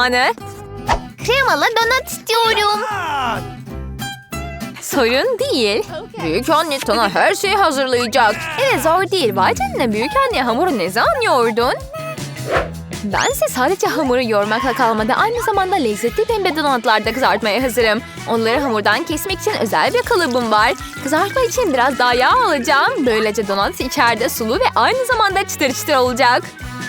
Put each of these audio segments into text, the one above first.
zamanı. Kremalı donat istiyorum. Sorun değil. Büyük anne sana her şeyi hazırlayacak. Evet zor değil. Vay canına büyük anne hamuru ne zaman yoğurdun? Ben ise sadece hamuru yoğurmakla kalmadı. Aynı zamanda lezzetli pembe donatlar da kızartmaya hazırım. Onları hamurdan kesmek için özel bir kalıbım var. Kızartma için biraz daha yağ alacağım. Böylece donat içeride sulu ve aynı zamanda çıtır çıtır olacak.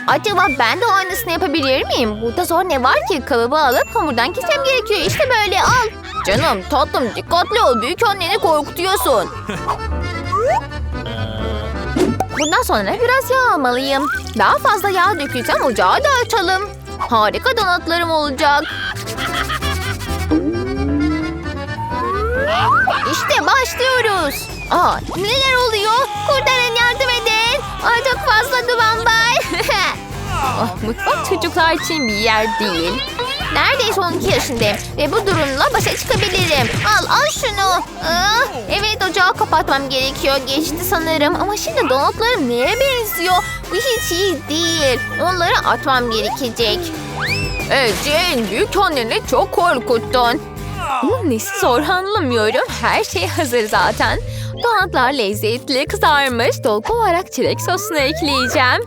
Acaba ben de aynısını yapabilir miyim? Burada zor ne var ki? Kalıbı alıp hamurdan kesmem gerekiyor. İşte böyle al. Canım tatlım dikkatli ol. Büyük anneni korkutuyorsun. Bundan sonra biraz yağ almalıyım. Daha fazla yağ dökülsem ocağı da açalım. Harika donatlarım olacak. İşte başlıyoruz. Aa, neler oluyor? Kurtarın yardım edin. Aa, çok çocuklar için bir yer değil. Neredeyse 12 yaşındayım ve bu durumla başa çıkabilirim. Al al şunu. Aa, evet ocağı kapatmam gerekiyor. Geçti sanırım ama şimdi donatlarım neye benziyor? Bu hiç iyi değil. Onları atmam gerekecek. Jane büyük anneni çok korkuttun. Bunun nesi zor anlamıyorum. Her şey hazır zaten. Donatlar lezzetli kızarmış. Dolgu olarak çilek sosunu ekleyeceğim.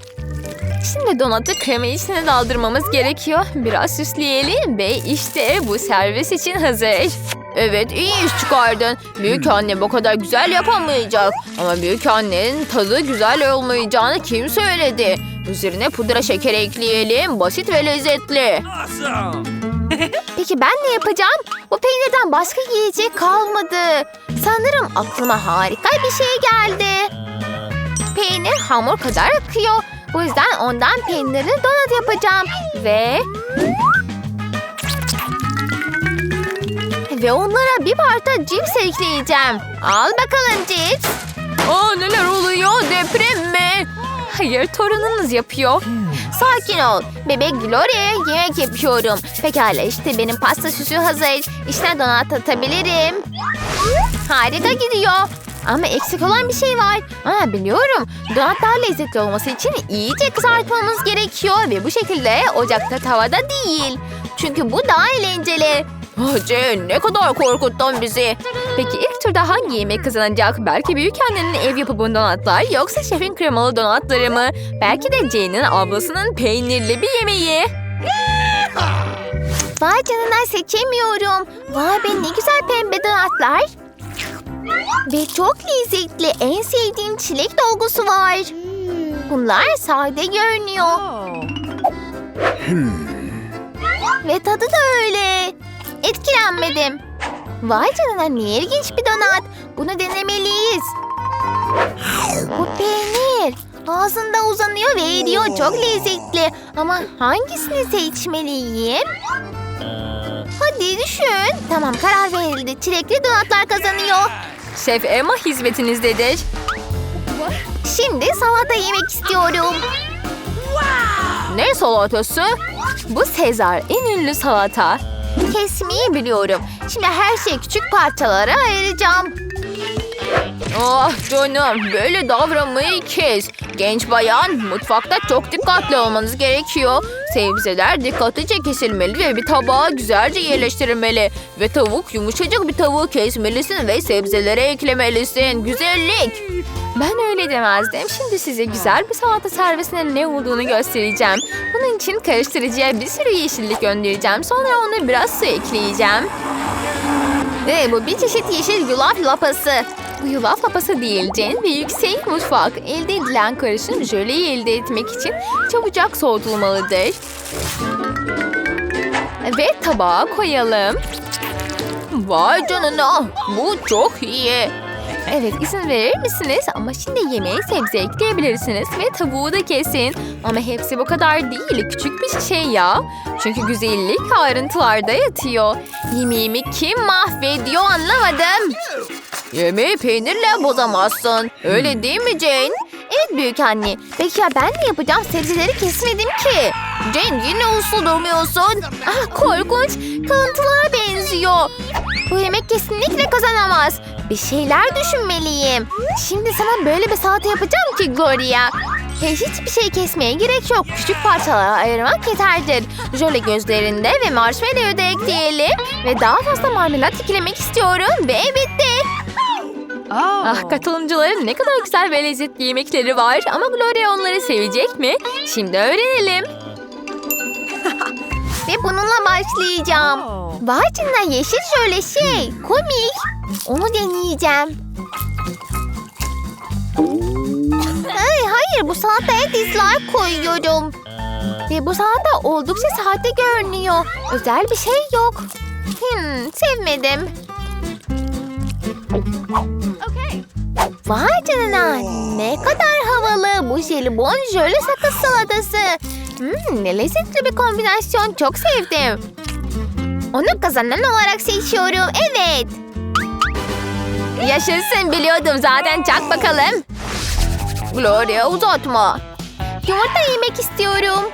Şimdi donatı krema içine daldırmamız gerekiyor. Biraz süsleyelim ve işte bu servis için hazır. Evet iyi iş çıkardın. Büyük anne bu kadar güzel yapamayacak. Ama büyük annenin tadı güzel olmayacağını kim söyledi? Üzerine pudra şeker ekleyelim. Basit ve lezzetli. Peki ben ne yapacağım? Bu peynirden başka yiyecek kalmadı. Sanırım aklıma harika bir şey geldi. Peynir hamur kadar akıyor. Bu yüzden ondan peynirli donat yapacağım. Ve... Ve onlara bir parça cips ekleyeceğim. Al bakalım cips. Aa neler oluyor? Deprem mi? Hayır torununuz yapıyor. Sakin ol. Bebek Gloria'ya yemek yapıyorum. Pekala işte benim pasta süsü hazır. İçine donat atabilirim. Harika gidiyor. Ama eksik olan bir şey var. Aa, biliyorum. Donat daha lezzetli olması için iyice kızartmamız gerekiyor. Ve bu şekilde ocakta tavada değil. Çünkü bu daha eğlenceli. Ah Jane ne kadar korkuttun bizi. Peki ilk turda hangi yemek kazanacak? Belki büyük annenin ev yapımı donatlar yoksa şefin kremalı donatları mı? Belki de Jane'in ablasının peynirli bir yemeği. Vay canına seçemiyorum. Vay be ne güzel pembe donatlar. Ve çok lezzetli. En sevdiğim çilek dolgusu var. Bunlar sade görünüyor. Ve tadı da öyle. Etkilenmedim. Vay canına ne ilginç bir donat. Bunu denemeliyiz. Bu peynir. Ağzında uzanıyor ve eriyor. Çok lezzetli. Ama hangisini seçmeliyim? Hadi düşün. Tamam karar verildi. Çilekli donatlar kazanıyor. Şef Emma hizmetinizdedir. Şimdi salata yemek istiyorum. Ne salatası? Bu Sezar en ünlü salata. Kesmeyi biliyorum. Şimdi her şeyi küçük parçalara ayıracağım. Ah canım böyle davranmayı kes. Genç bayan mutfakta çok dikkatli olmanız gerekiyor. Sebzeler dikkatlice kesilmeli ve bir tabağa güzelce yerleştirilmeli. Ve tavuk yumuşacık bir tavuğu kesmelisin ve sebzelere eklemelisin. Güzellik. Ben öyle demezdim. Şimdi size güzel bir salata servisinin ne olduğunu göstereceğim. Bunun için karıştırıcıya bir sürü yeşillik göndereceğim. Sonra ona biraz su ekleyeceğim. Ve bu bir çeşit yeşil yulaf lapası. Bu yulaf lapası değil Jen ve yüksek mutfak. Elde edilen karışım jöleyi elde etmek için çabucak soğutulmalıdır. Ve tabağa koyalım. Vay canına bu çok iyi. Evet izin verir misiniz? Ama şimdi yemeğe sebze ekleyebilirsiniz ve tavuğu da kesin. Ama hepsi bu kadar değil. Küçük bir şey ya. Çünkü güzellik ayrıntılarda yatıyor. Yemeğimi kim mahvediyor anlamadım. Yemeği peynirle bozamazsın. Öyle değil mi Jane? Evet büyük anne. Peki ya ben ne yapacağım? Sebzeleri kesmedim ki. Jane yine uslu durmuyorsun. Ah korkunç. Kalıntılara benziyor. Bu yemek kesinlikle kazanamaz. Bir şeyler düşünmeliyim. Şimdi sana böyle bir salata yapacağım ki Gloria. Ve hiçbir şey kesmeye gerek yok. Küçük parçalara ayırmak yeterdir. Jöle gözlerinde ve marshmallow da ekleyelim. Ve daha fazla marmelat eklemek istiyorum. Ve bitti. Ah katılımcıların ne kadar güzel ve lezzetli yemekleri var ama Gloria onları sevecek mi? Şimdi öğrenelim. Ve bununla başlayacağım. Vay yeşil şöyle şey. Komik. Onu deneyeceğim. Ay, hayır bu salataya dislike koyuyorum. Ve bu salata oldukça sade görünüyor. Özel bir şey yok. Hmm, sevmedim. Vay canına ne kadar havalı bu jelibon jöle sakız salatası. Hmm, ne lezzetli bir kombinasyon çok sevdim. Onu kazanan olarak seçiyorum evet. Yaşasın biliyordum zaten çak bakalım. Gloria uzatma. Yumurta yemek istiyorum.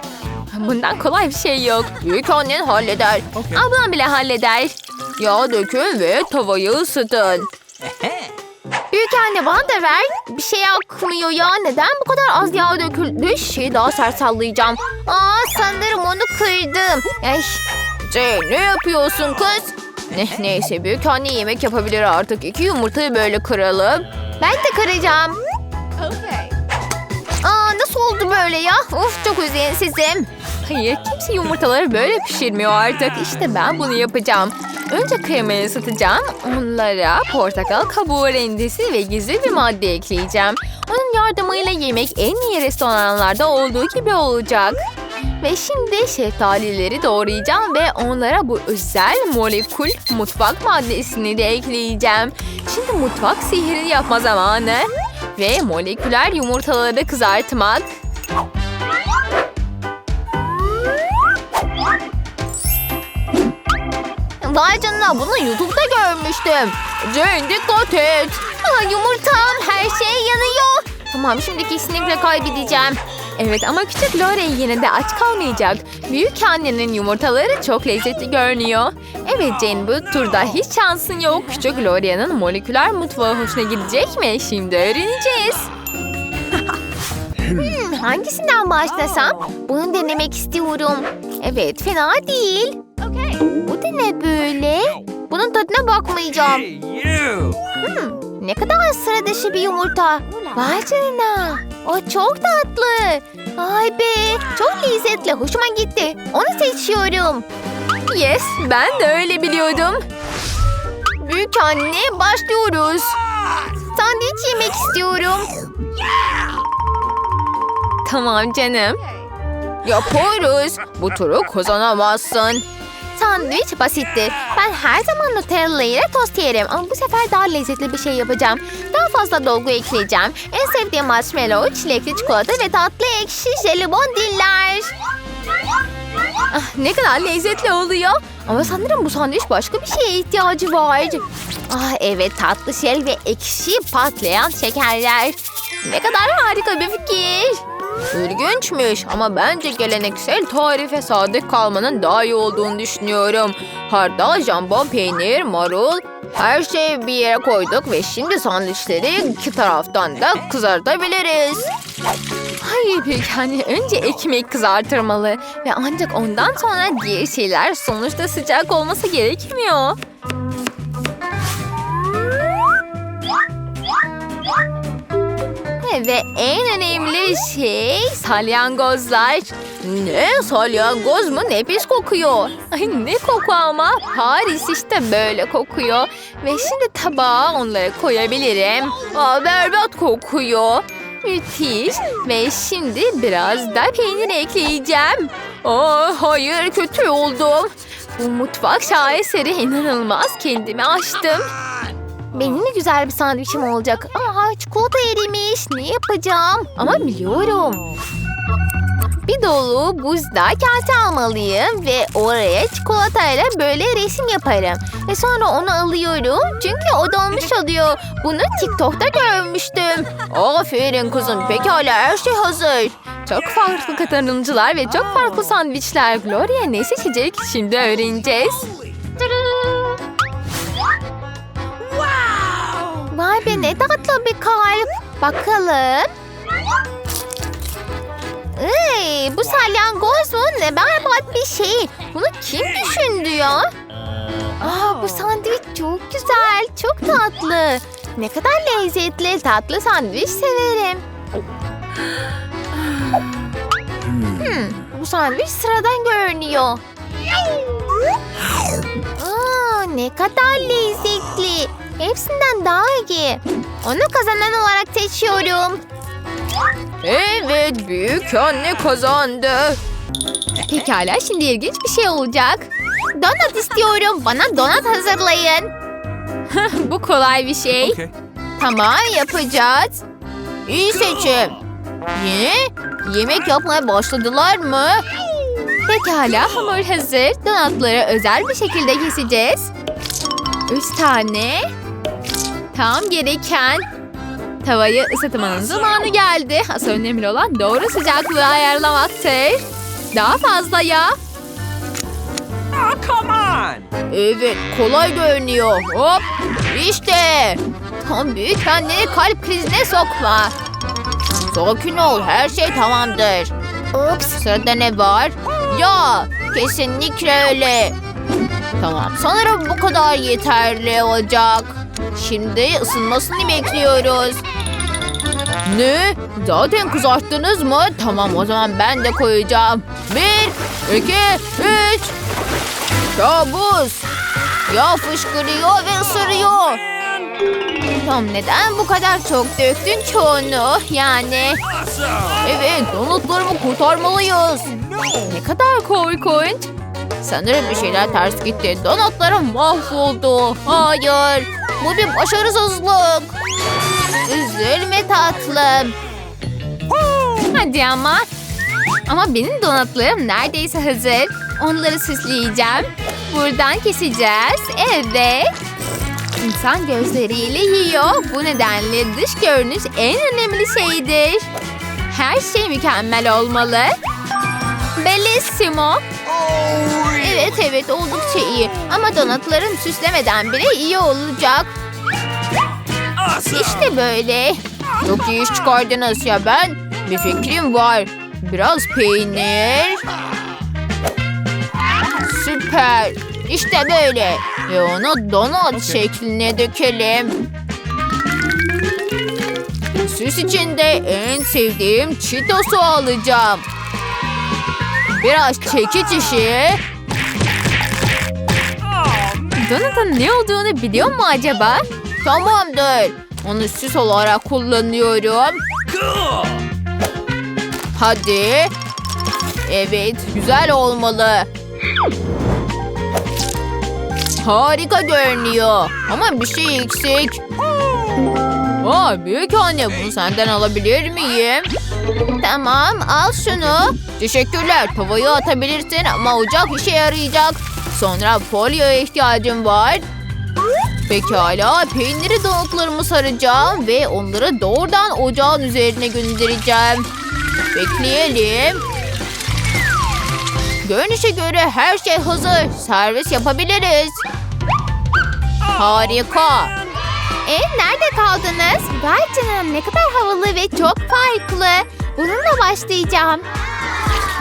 Bundan kolay bir şey yok. Büyük annen halleder. Ablam bile halleder. Yağ dökün ve tavayı ısıtın. Büyük anne bana da ver. Bir şey akmıyor ya. Neden bu kadar az yağ döküldü? Şeyi daha sert sallayacağım. Aa sanırım onu kırdım. Ay, Şey ne yapıyorsun kız? Ne, neyse büyük anne yemek yapabilir artık. İki yumurtayı böyle kıralım. ben de kıracağım. Aa nasıl oldu böyle ya? Of çok üzüntüsüzüm. Hayır kimse yumurtaları böyle pişirmiyor artık. İşte ben bunu yapacağım. Önce kremayı ısıtacağım. Onlara portakal kabuğu rendesi ve gizli bir madde ekleyeceğim. Onun yardımıyla yemek en iyi restoranlarda olduğu gibi olacak. Ve şimdi şeftalileri doğrayacağım ve onlara bu özel molekül mutfak maddesini de ekleyeceğim. Şimdi mutfak sihrini yapma zamanı. Ve moleküler yumurtaları kızartmak. Vay canına bunu YouTube'da görmüştüm. Jane dikkat et. Aa, yumurtam her şey yanıyor. Tamam şimdi kesinlikle kaybedeceğim. Evet ama küçük Lore yine de aç kalmayacak. Büyük annenin yumurtaları çok lezzetli görünüyor. Evet Jane bu turda hiç şansın yok. Küçük Lore'nin moleküler mutfağı hoşuna gidecek mi? Şimdi öğreneceğiz. Hmm, hangisinden başlasam? Bunu denemek istiyorum. Evet fena değil. Bu da ne böyle? Bunun tadına bakmayacağım. You! Ne kadar sıra dışı bir yumurta. Vay canına. O çok tatlı. Ay be çok lezzetli. Hoşuma gitti. Onu seçiyorum. Yes ben de öyle biliyordum. Büyük anne başlıyoruz. Sandviç yemek istiyorum. Tamam canım. Yapıyoruz. Bu turu kazanamazsın. Sandviç basitti. Ben her zaman Nutella ile tost yerim ama bu sefer daha lezzetli bir şey yapacağım. Daha fazla dolgu ekleyeceğim. En sevdiğim marshmallow, çilekli çikolata ve tatlı ekşi jelibon diller. Ah, ne kadar lezzetli oluyor. Ama sanırım bu sandviç başka bir şeye ihtiyacı var. Ah evet tatlı şel ve ekşi patlayan şekerler. Ne kadar harika bir fikir. İlginçmiş ama bence geleneksel tarife sadık kalmanın daha iyi olduğunu düşünüyorum. Hardal, jambon, peynir, marul her şeyi bir yere koyduk ve şimdi sandviçleri iki taraftan da kızartabiliriz. Hayır büyük anne önce ekmek kızartılmalı ve ancak ondan sonra diğer şeyler sonuçta sıcak olması gerekmiyor. Ve en önemli şey salyangozlar. Ne salyangoz mu ne pis kokuyor. Ay ne koku ama Paris işte böyle kokuyor. Ve şimdi tabağa onları koyabilirim. Aa, berbat kokuyor. Müthiş. Ve şimdi biraz da peynir ekleyeceğim. Aa, hayır kötü oldum. Bu mutfak şaheseri inanılmaz kendimi açtım. Benim de güzel bir sandviçim olacak. Aa çikolata erimiş. Ne yapacağım? Ama biliyorum. Bir dolu buzda kase almalıyım ve oraya çikolatayla böyle resim yaparım. Ve sonra onu alıyorum çünkü o dolmuş oluyor. Bunu TikTok'ta görmüştüm. Aferin kızım. Pekala her şey hazır. Çok farklı katılımcılar ve çok farklı sandviçler. Gloria ne seçecek? Şimdi öğreneceğiz. Vay be ne tatlı bir kalp. Bakalım. Iy, bu salyangoz mu? Ne berbat bir şey. Bunu kim düşündü ya? Aa, bu sandviç çok güzel, çok tatlı. Ne kadar lezzetli, tatlı sandviç severim. Hmm, bu sandviç sıradan görünüyor. Aa, ne kadar lezzetli. Hepsinden daha iyi. Onu kazanan olarak seçiyorum. Evet büyük anne kazandı. Pekala şimdi ilginç bir şey olacak. Donat istiyorum. Bana donat hazırlayın. Bu kolay bir şey. Okay. Tamam yapacağız. İyi seçim. Ne? Yemek yapmaya başladılar mı? Pekala hamur hazır. Donatları özel bir şekilde keseceğiz. Üç tane. Tam gereken. Tavayı ısıtmanın zamanı geldi. Asıl önemli olan doğru sıcaklığı ayarlamaktır. Daha fazla yağ. Oh, come on! Evet kolay görünüyor. Hop işte. Tam büyük anneni kalp krizine sokma. Sakin ol her şey tamamdır. Ups. Sırada ne var? Ya kesinlikle öyle. Tamam sanırım bu kadar yeterli olacak. Şimdi ısınmasını bekliyoruz. Ne? Zaten kızarttınız mı? Tamam o zaman ben de koyacağım. Bir, iki, üç. Kabus. Yağ fışkırıyor ve ısırıyor. Tom neden bu kadar çok döktün çoğunu? Yani! Evet donutlarımı kurtarmalıyız. ne kadar korkunç. Sanırım bir şeyler ters gitti. Donatlarım mahvoldu. Hayır. Bu bir başarısızlık. Üzülme tatlım. Hadi ama. Ama benim donatlarım neredeyse hazır. Onları süsleyeceğim. Buradan keseceğiz. Evet. İnsan gözleriyle yiyor. Bu nedenle dış görünüş en önemli şeydir. Her şey mükemmel olmalı. Bellissimo. Evet evet oldukça iyi. Ama donatların süslemeden bile iyi olacak. İşte böyle. Çok iyi iş çıkardınız ya ben. Bir fikrim var. Biraz peynir. Süper. İşte böyle. Ve onu donut şekline dökelim. Süs içinde en sevdiğim Cheetos'u alacağım. Biraz çekiç işi. Donut'un ne olduğunu biliyor mu acaba? Tamamdır. Onu süs olarak kullanıyorum. Hadi. Evet, güzel olmalı. Harika görünüyor. Ama bir şey eksik. Aa, büyük anne bunu senden alabilir miyim? Tamam al şunu. Teşekkürler. Tavayı atabilirsin ama ocak işe yarayacak. Sonra folyoya ihtiyacım var. Pekala peyniri donutlarımı saracağım ve onları doğrudan ocağın üzerine göndereceğim. Bekleyelim. Görünüşe göre her şey hazır. Servis yapabiliriz. Harika. E nerede kaldınız? Vay ne kadar havalı ve çok farklı. Bununla başlayacağım.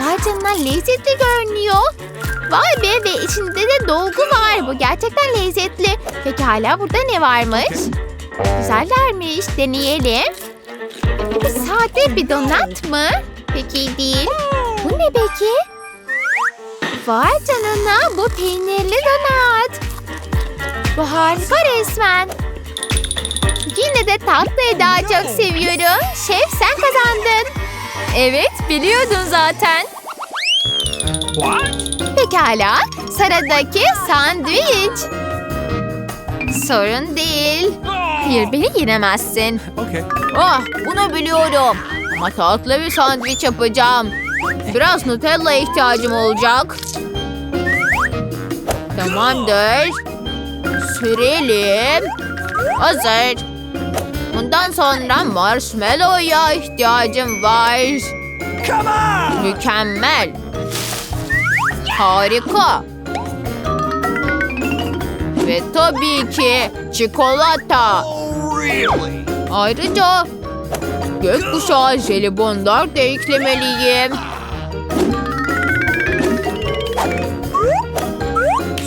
Vay lezzetli görünüyor. Vay be ve içinde de dolgu var. Bu gerçekten lezzetli. Peki hala burada ne varmış? Güzellermiş. Deneyelim. Sade bir donat mı? Peki değil. Bu ne peki? Vay canına bu peynirli donat. Bu harika resmen. Yine de tatlıyı daha çok seviyorum. Şef sen kazandın. Evet biliyordun zaten. What? Pekala sıradaki sandviç. Sorun değil. Hayır beni yenemezsin. Okay. Ah bunu biliyorum. Ama tatlı bir sandviç yapacağım. Biraz Nutella ihtiyacım olacak. Tamamdır. Sürelim. Hazır. Bundan sonra marshmallow'a ihtiyacım var. Come on! Mükemmel. Harika. Ve tabii ki çikolata. Oh? Ayrıca Gökkuşağı jelibonlar da eklemeliyim.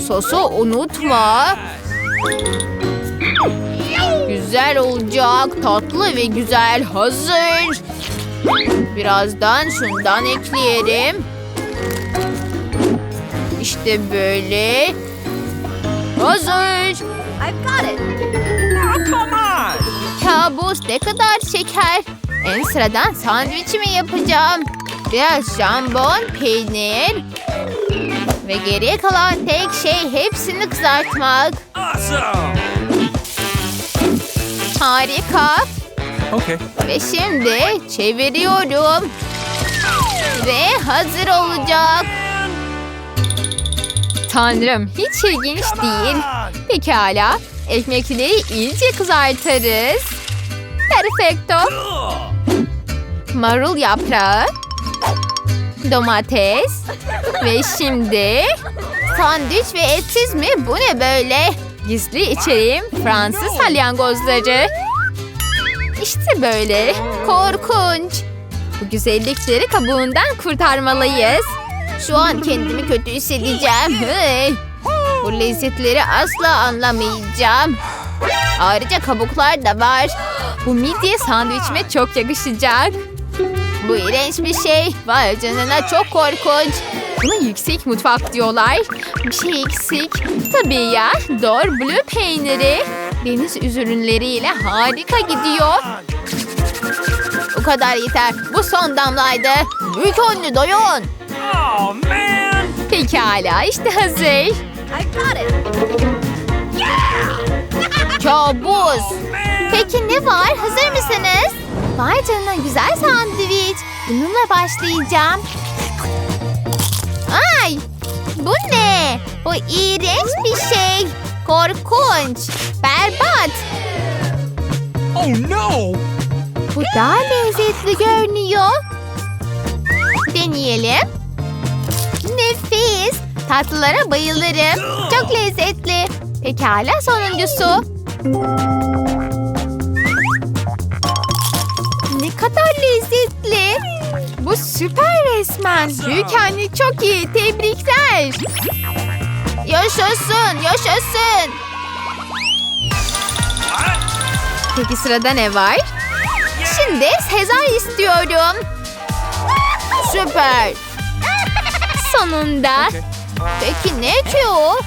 Sosu unutma. Güzel olacak. Tatlı ve güzel. Hazır. Birazdan şundan ekleyelim. İşte böyle. Hazır. Oh, come on! Kabus ne kadar şeker. En sıradan sandviçimi yapacağım. Biraz jambon, peynir. Ve geriye kalan tek şey hepsini kızartmak. Awesome! Harika. Okay. Ve şimdi çeviriyorum. Ve hazır olacak. Tanrım hiç ilginç değil. Pekala. Ekmekleri iyice kızartırız. Perfecto. Marul yaprağı. Domates. Ve şimdi sandviç ve etsiz mi? Bu ne böyle? Gizli içeriğim Fransız salyangozları. İşte böyle. Korkunç. Bu güzellikleri kabuğundan kurtarmalıyız. Şu an kendimi kötü hissedeceğim. Bu lezzetleri asla anlamayacağım. Ayrıca kabuklar da var. Bu midye sandviçime çok yakışacak. Bu iğrenç bir şey. Vay canına çok korkunç. Buna yüksek mutfak diyorlar. Bir şey eksik. Tabii ya. Dor blue peyniri. Deniz ürünleriyle harika gidiyor. Bu kadar yeter. Bu son damlaydı. Büyük önlü doyun. Oh, man! Pekala işte hazır. Kabus. Man! Peki ne var? Hazır mısınız? Vay canına güzel sandviç. Bununla başlayacağım. Ay! Bu ne? Bu iğrenç bir şey. Korkunç. Berbat. Oh, no! Bu daha lezzetli görünüyor. Deneyelim. Nefis. Tatlılara bayılırım. Çok lezzetli. Pekala sonuncusu. Ne kadar lezzetli. Bu süper resmen. Büyük anne çok iyi. Tebrikler. Yaşasın, yaşasın. Peki sırada ne var? Şimdi Sezar istiyorum. Süper. Sonunda. Peki ne ki o?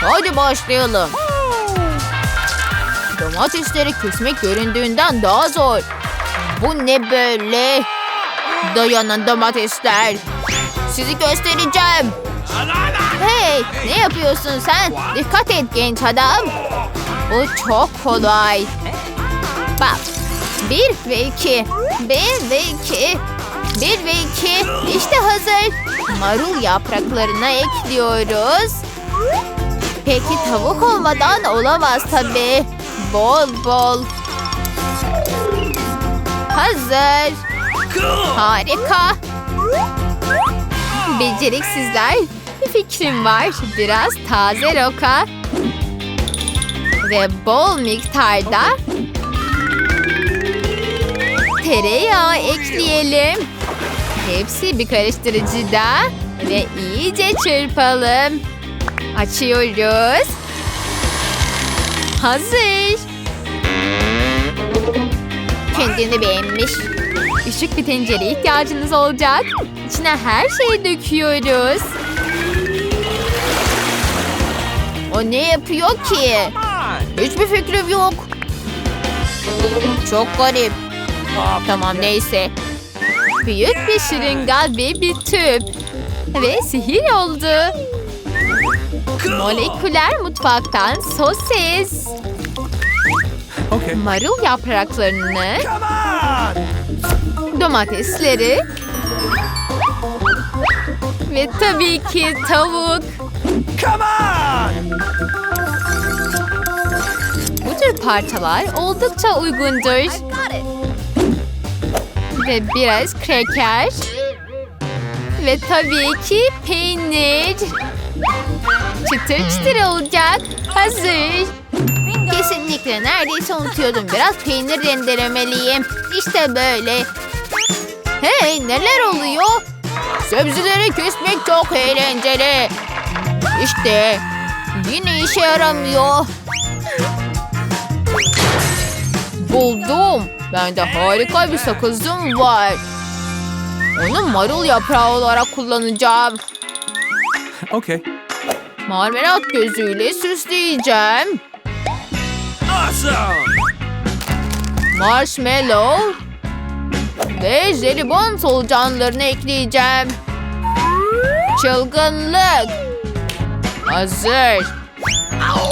Hadi başlayalım. Domatesleri kesmek göründüğünden daha zor. Bu ne böyle? Dayanın domatesler. Sizi göstereceğim. Hey, ne yapıyorsun sen? Dikkat et genç adam. Bu çok kolay. Bak. Bir ve iki. Bir ve iki. Bir ve iki. İşte hazır. Marul yapraklarına ekliyoruz. Peki tavuk olmadan olamaz tabii. Bol bol. Hazır. Harika. Beceriksizler. Bir fikrim var. Biraz taze roka. Ve bol miktarda tereyağı ekleyelim. Hepsi bir karıştırıcıda ve iyice çırpalım. Açıyoruz. Hazır. Kendini beğenmiş. Küçük bir tencere ihtiyacınız olacak. İçine her şeyi döküyoruz. O ne yapıyor ki? Hiçbir fikrim yok. Çok garip. Tamam neyse. Büyük bir şırınga ve bir tüp. Ve sihir oldu. Moleküler mutfaktan sosis. Okay. Marul yapraklarını, Come on! domatesleri ve tabii ki tavuk. Come on! Bu tür parçalar oldukça uygundur. Ve biraz kreker. Ve tabii ki peynir. Çıtır çıtır olacak. Hazır. Kesinlikle neredeyse unutuyordum. Biraz peynir rendelemeliyim. İşte böyle. Hey neler oluyor? Sebzeleri kesmek çok eğlenceli. İşte yine işe yaramıyor. Buldum. Bende harika bir sakızım var. Onu marul yaprağı olarak kullanacağım. Okay. Marmelat gözüyle süsleyeceğim. Awesome. Marshmallow ve jelibon solucanlarını ekleyeceğim. Çılgınlık. Hazır.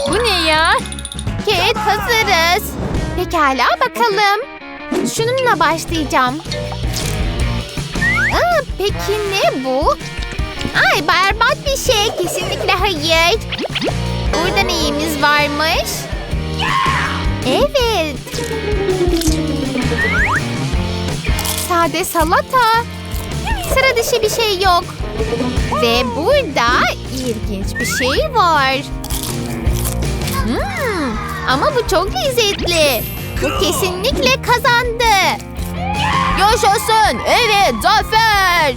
Bu ne ya? Kate hazırız. Pekala bakalım. Şununla başlayacağım. Aa, peki ne bu? Ay berbat bir şey. Kesinlikle hayır. Burada neyimiz varmış? Evet. Sade salata. Sıra dışı bir şey yok. Ve burada ilginç bir şey var. Hmm, ama bu çok lezzetli. Bu kesinlikle kazandı. Yaşasın. Evet zafer.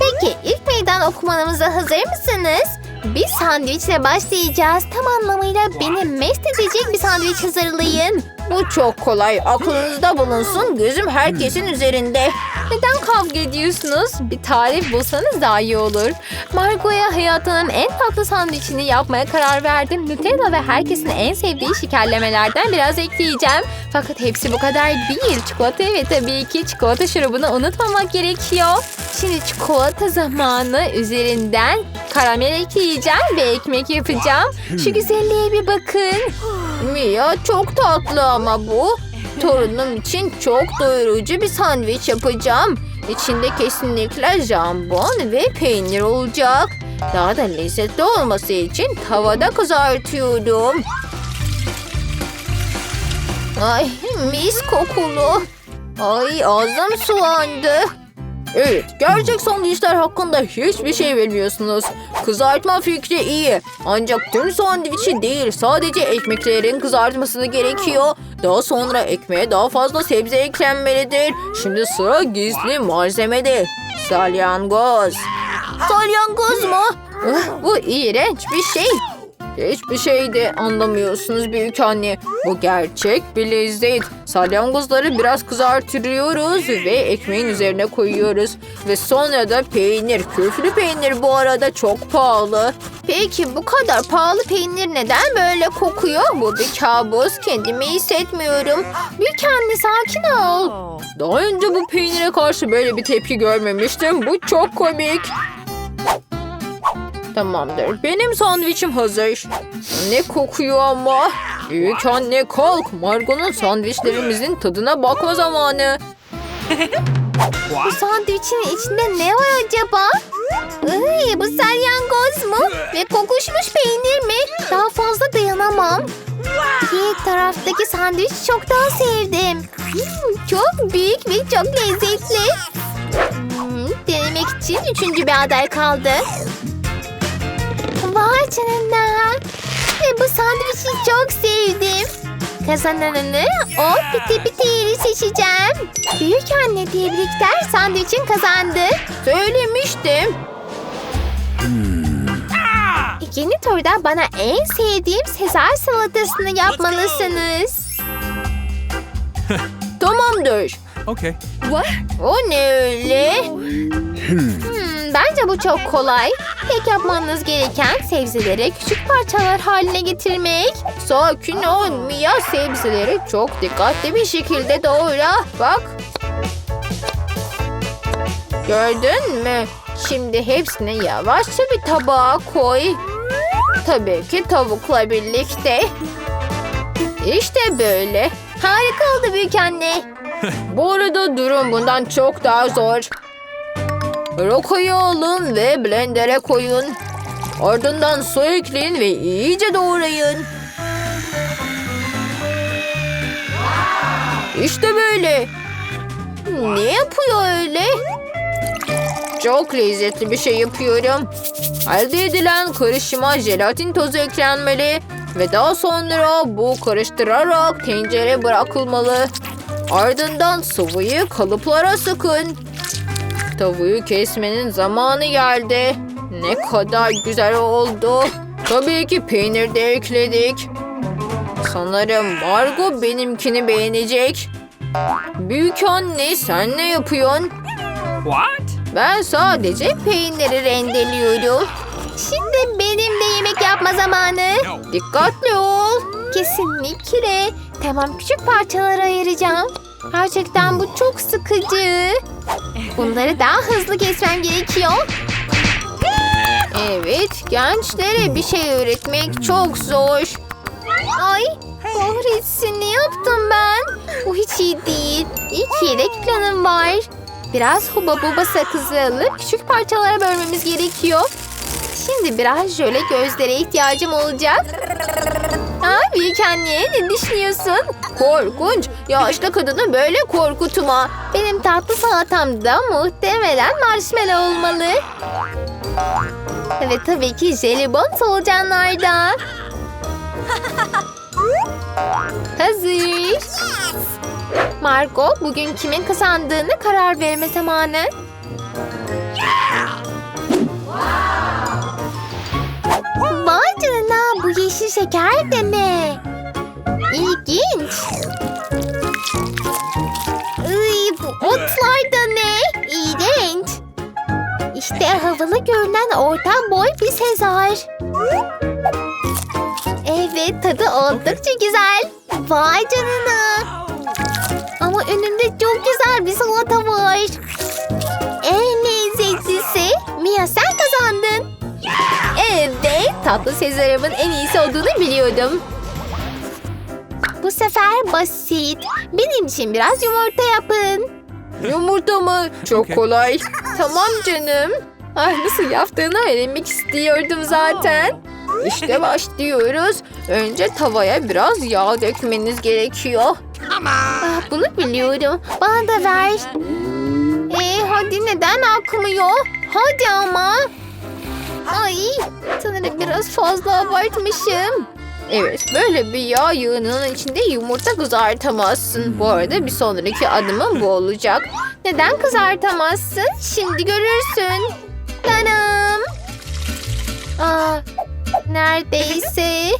Peki ilk meydan okumalarımıza hazır mısınız? Bir sandviçle başlayacağız. Tam anlamıyla beni mest edecek bir sandviç hazırlayın. Bu çok kolay. Aklınızda bulunsun. Gözüm herkesin üzerinde. Neden kavga ediyorsunuz? Bir tarif bulsanız daha iyi olur. Margo'ya hayatının en tatlı sandviçini yapmaya karar verdim. Nutella ve herkesin en sevdiği şekerlemelerden biraz ekleyeceğim. Fakat hepsi bu kadar değil. Çikolata ve tabii ki çikolata şurubunu unutmamak gerekiyor. Şimdi çikolata zamanı üzerinden karamel ekleyeceğim ve ekmek yapacağım. Şu güzelliğe bir bakın. Mia çok tatlı ama bu. Torunum için çok doyurucu bir sandviç yapacağım. İçinde kesinlikle jambon ve peynir olacak. Daha da lezzetli olması için tavada kızartıyorum. Ay mis kokulu. Ay ağzım sulandı. Evet, gerçek sandviçler hakkında hiçbir şey bilmiyorsunuz. Kızartma fikri iyi. Ancak tüm sandviçi değil, sadece ekmeklerin kızartmasını gerekiyor. Daha sonra ekmeğe daha fazla sebze eklenmelidir. Şimdi sıra gizli malzemede. Salyangoz. Salyangoz mu? Bu iğrenç bir şey. Hiçbir şey de anlamıyorsunuz büyük anne. Bu gerçek bir lezzet. Salyangozları biraz kızartıyoruz ve ekmeğin üzerine koyuyoruz. Ve sonra da peynir. Küflü peynir bu arada çok pahalı. Peki bu kadar pahalı peynir neden böyle kokuyor? Bu bir kabus. Kendimi hissetmiyorum. Büyük anne sakin ol. Daha önce bu peynire karşı böyle bir tepki görmemiştim. Bu çok komik. Tamamdır. Benim sandviçim hazır. Ne kokuyor ama. Büyük anne kalk. Margo'nun sandviçlerimizin tadına bakma zamanı. Bu sandviçin içinde ne var acaba? Iy, bu salyangoz mu? Ve kokuşmuş peynir mi? Daha fazla dayanamam. Diğer taraftaki sandviç çok daha sevdim. Hmm, çok büyük ve çok lezzetli. Hmm, denemek için üçüncü bir aday kaldı. Vay canına. Ve bu sandviçi çok sevdim. Kazananını o piti pitiri seçeceğim. Büyük anne tebrikler sandviçin kazandı. Söylemiştim. İkinci turda bana en sevdiğim Sezar salatasını yapmalısınız. Tamamdır. Okay. O ne öyle? Hmm, bence bu çok kolay. Tek yapmanız gereken sebzeleri küçük parçalar haline getirmek. Sakin ol Mia sebzeleri çok dikkatli bir şekilde doğra. Bak. Gördün mü? Şimdi hepsini yavaşça bir tabağa koy. Tabii ki tavukla birlikte. İşte böyle. Harika oldu büyük anne. Bu arada durum bundan çok daha zor. Rokoyu alın ve blendere koyun. Ardından su ekleyin ve iyice doğrayın. İşte böyle. Ne yapıyor öyle? Çok lezzetli bir şey yapıyorum. Elde edilen karışıma jelatin tozu eklenmeli. Ve daha sonra bu karıştırarak tencere bırakılmalı. Ardından sıvıyı kalıplara sıkın. Tavuğu kesmenin zamanı geldi. Ne kadar güzel oldu. Tabii ki peynir de ekledik. Sanırım Margo benimkini beğenecek. Büyük anne sen ne yapıyorsun? What? Ben sadece peyniri rendeliyorum. Şimdi benim de yemek yapma zamanı. Dikkatli ol. Kesinlikle. Tamam küçük parçalara ayıracağım. Gerçekten bu çok sıkıcı. Bunları daha hızlı kesmem gerekiyor. Evet, gençlere bir şey öğretmek çok zor. Ay kahretsin ne yaptım ben? Bu hiç iyi değil. İlk yedek planım var. Biraz huba buba sakızı alıp küçük parçalara bölmemiz gerekiyor. Şimdi biraz jöle gözlere ihtiyacım olacak. Aa, büyük anne ne düşünüyorsun? Korkunç. Yaşlı kadını böyle korkutma. Benim tatlı salatamda muhtemelen marshmallow olmalı. Ve tabii ki jelibon solucanlarda. Hazır. Margot bugün kimin kazandığını karar verme zamanı. Vay canına bu yeşil şeker de ne? İlginç. Iy, bu otlar da ne? İğrenç. İşte havalı görünen orta boy bir Sezar. Evet tadı oldukça güzel. Vay canına. Ama önünde çok güzel bir salata var. Tatlı Sezar'ımın en iyisi olduğunu biliyordum. Bu sefer basit. Benim için biraz yumurta yapın. Yumurta mı? Çok kolay. tamam canım. Ay nasıl yaptığını öğrenmek istiyordum zaten. İşte başlıyoruz. Önce tavaya biraz yağ dökmeniz gerekiyor. Ah, bunu biliyorum. Bana da ver. Ee, hadi neden akmıyor? Hadi ama. Ay, sanırım biraz fazla abartmışım. Evet, böyle bir yağ yığınının içinde yumurta kızartamazsın. Bu arada bir sonraki adımın bu olacak. Neden kızartamazsın? Şimdi görürsün. Tanım. Aa, neredeyse.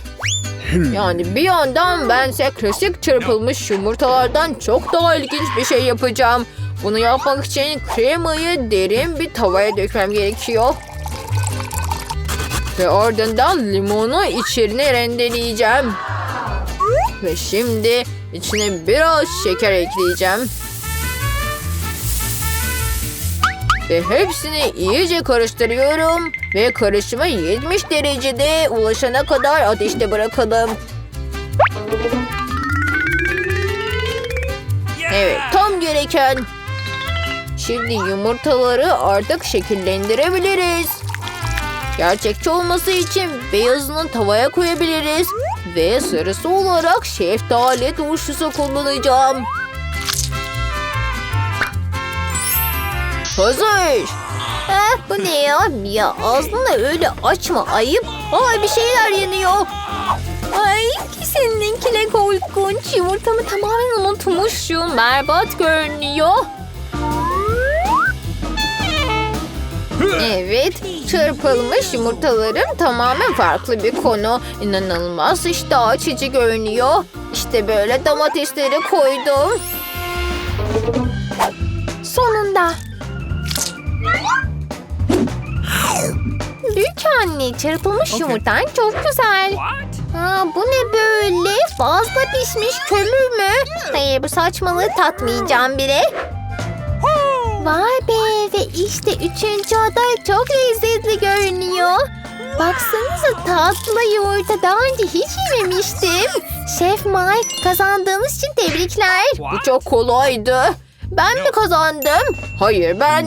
Yani bir yandan bense klasik çırpılmış yumurtalardan çok daha ilginç bir şey yapacağım. Bunu yapmak için kremayı derin bir tavaya dökmem gerekiyor. Ve ardından limonu içine rendeleyeceğim. Ve şimdi içine biraz şeker ekleyeceğim. Ve hepsini iyice karıştırıyorum. Ve karışımı 70 derecede ulaşana kadar ateşte bırakalım. Evet, tam gereken. Şimdi yumurtaları artık şekillendirebiliriz. Gerçekçi olması için beyazını tavaya koyabiliriz. Ve sarısı olarak şeftali turşusu kullanacağım. Hazır. Ah, bu ne ya? Ya ağzını öyle açma ayıp. Ay bir şeyler yanıyor. Ay seninkiyle korkunç. Yumurtamı tamamen unutmuşum. Berbat görünüyor. Evet, çırpılmış yumurtalarım tamamen farklı bir konu. İnanılmaz iştah açıcı görünüyor. İşte böyle domatesleri koydum. Sonunda. Büyük anne çırpılmış Okey. yumurtan çok güzel. Aa, bu ne böyle? Fazla pişmiş kömür mü? Hayır bu saçmalığı tatmayacağım bile. Vay be ve işte üçüncü aday çok lezzetli görünüyor. Baksanıza tatlı yumurta daha önce hiç yememiştim. Şef Mike kazandığınız için tebrikler. Bu çok kolaydı. Ben mi kazandım? Hayır ben.